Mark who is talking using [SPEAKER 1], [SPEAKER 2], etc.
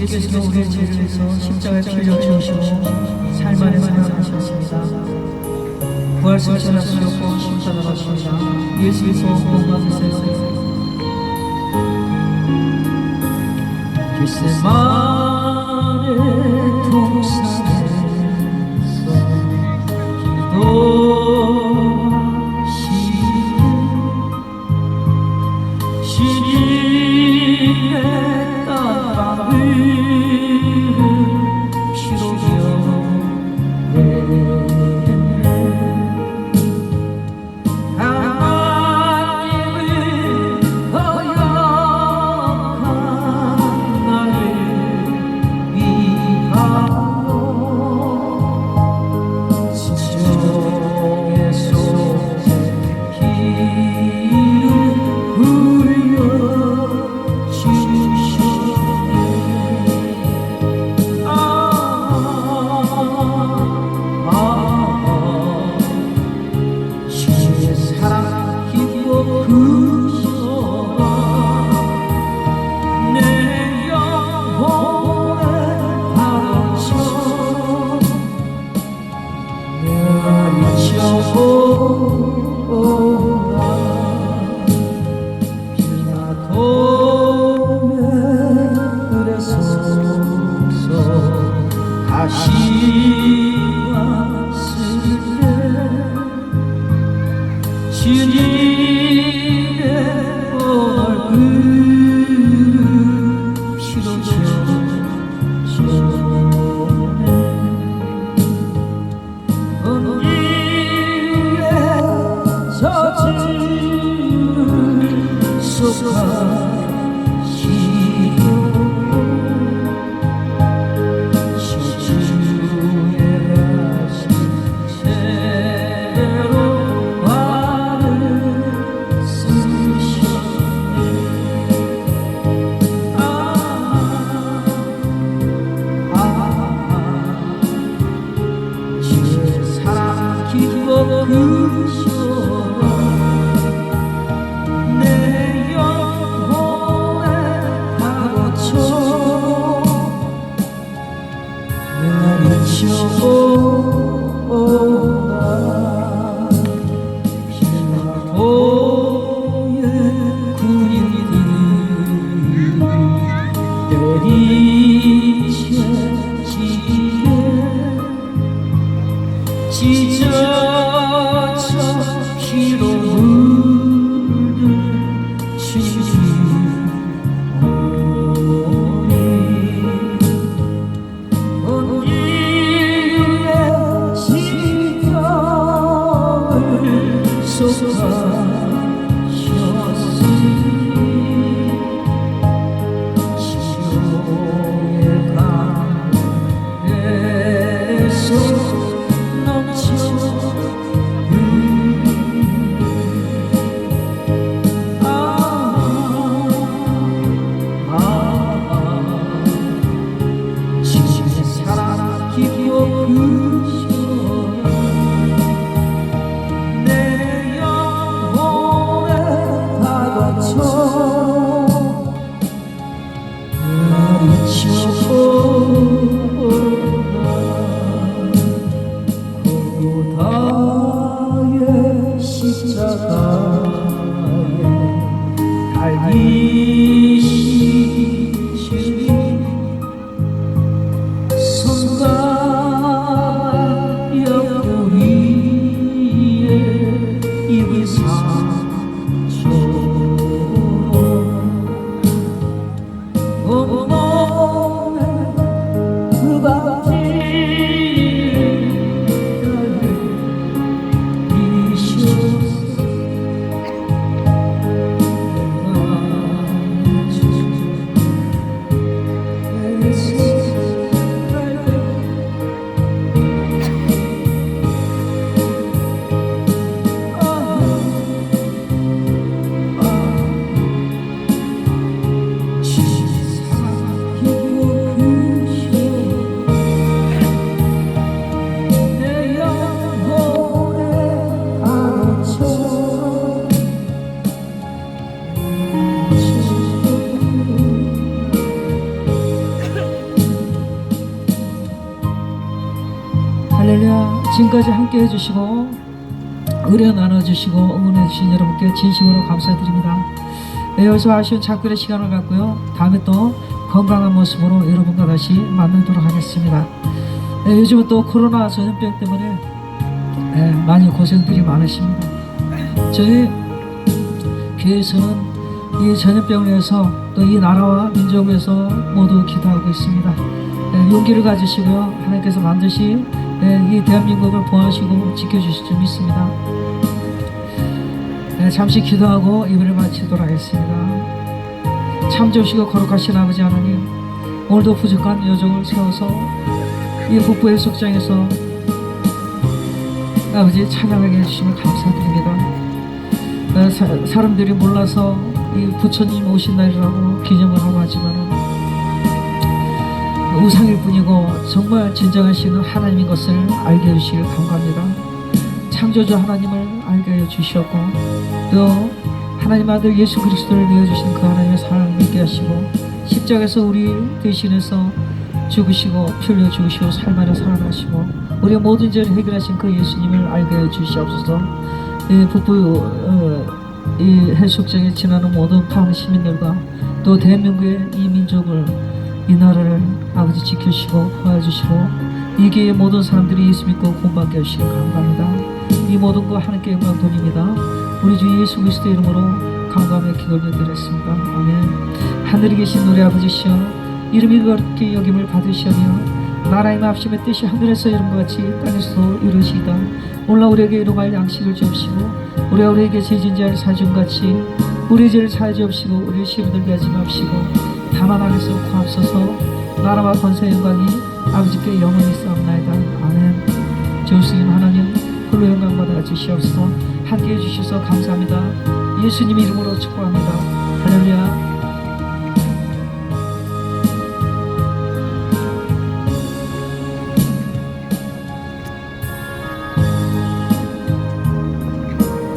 [SPEAKER 1] 예수께서 우리의 죄를 위해서 십자가에 피를 흘리시고 살만의 삶을 하셨습니다. 부활승천 하시려고 심판하셨습니다. 예수께서 공감하세요. 세만의 동산에서 기도 小风。 지쳐 지금까지 함께 해주시고 의뢰 나눠주시고 응원해주신 여러분께 진심으로 감사드립니다. 네, 여기서 아쉬운 작별의 시간을 갖고요. 다음에 또 건강한 모습으로 여러분과 다시 만나도록 하겠습니다. 네, 요즘은 또 코로나 전염병 때문에 네, 많이 고생들이 많으십니다. 저희 교회에서는 이 전염병을 위해서 또 이 나라와 민족을 위해서 모두 기도하고 있습니다. 네, 용기를 가지시고요. 하나님께서 반드시 네, 이 대한민국을 보호하시고 지켜주실 줄 믿습니다. 네, 잠시 기도하고 이번을 마치도록 하겠습니다. 참 좋으시고 거룩하신 아버지 하나님 오늘도 부족한 여정을 세워서 이 북부 해수욕장에서 아버지 찬양하게 해주시면 감사드립니다. 어, 사, 사람들이 몰라서 이 부처님 오신 날이라고 기념을 하고 하지만은 우상일 뿐이고 정말 진정하시는 하나님인 것을 알게 해주시길 감사합니다. 창조주 하나님을 알게 해 주시었고 또 하나님 아들 예수 그리스도를 내어주신 그 하나님의 사랑을 믿게 하시고 십자가에서 우리 대신해서 죽으시고 피 흘려 죽으시고 살만에 살아나시고 우리의 모든 죄를 해결하신 그 예수님을 알게 해 주시옵소서 이 북부 어, 이 해수욕장에 지나는 모든 파원 시민들과 또 대한민국의 이 민족을 이 나라를 아버지 지켜주시고 도와주시고 이 교회의 모든 사람들이 예수 믿고 구원받게 하시길 감사합니다. 이 모든 거 하나님께 영광 돌립니다. 우리 주 예수 그리스도 이름으로 감사하며 기도를 드렸습니다. 아멘. 하늘에 계신 우리 아버지시여 이름이 그렇게 여김을 받으시며 나라의 마음심의 뜻이 하늘에서 것 같이 땅에서도 이루시다. 올라 우리에게 일용할 양식을 주옵시고 우리가 우리에게 죄진 자를 사준 같이 우리 죄를 사해 주옵시고 우리 시험 들게 하지 마옵시고 다만 안에서 구하옵소서 나라와 권세 영광이 아버지께 영원히 싸움나이다. 아멘. 조수님 하나님 홀로 영광 받아 주시옵소서 함께 해 주셔서 감사합니다. 예수님 이름으로 축복합니다. 할렐루야.